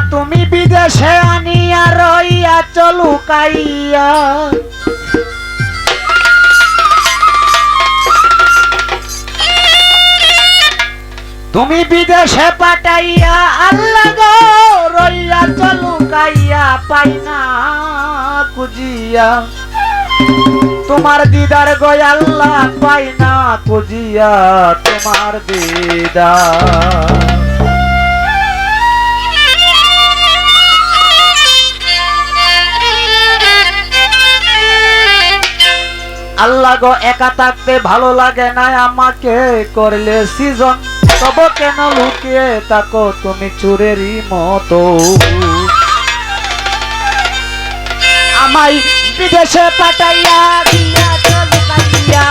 বিদেশে আনিয়া রইয়া চলুকাইয়া তুমি বিদেশে পাঠাইয়া আল্লাহ গো, রইয়া চলুকাইয়া পাই না কুজিয়া তোমার দিদার গয় আল্লাহ পাই না কুজিয়া তোমার দিদার আল্লাহ গো একা থাকতে ভালো লাগে না আমাকে করলে সিজন তবে কেন লুকিয়ে তাকো তুমি চুরেরই মতো? আমায় বিদেশে পাঠাইয়া দিয়া, চলে কাটিয়া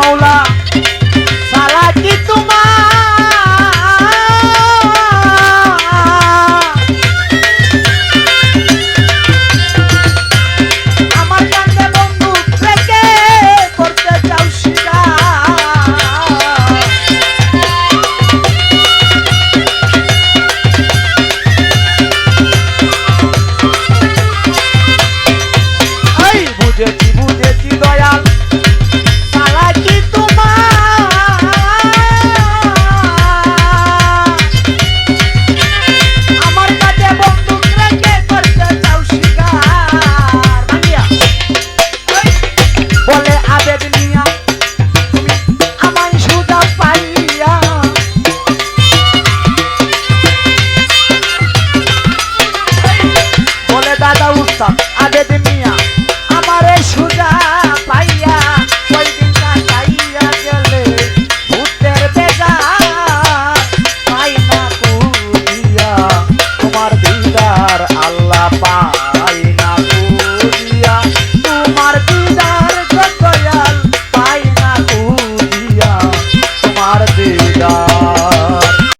好了。আগে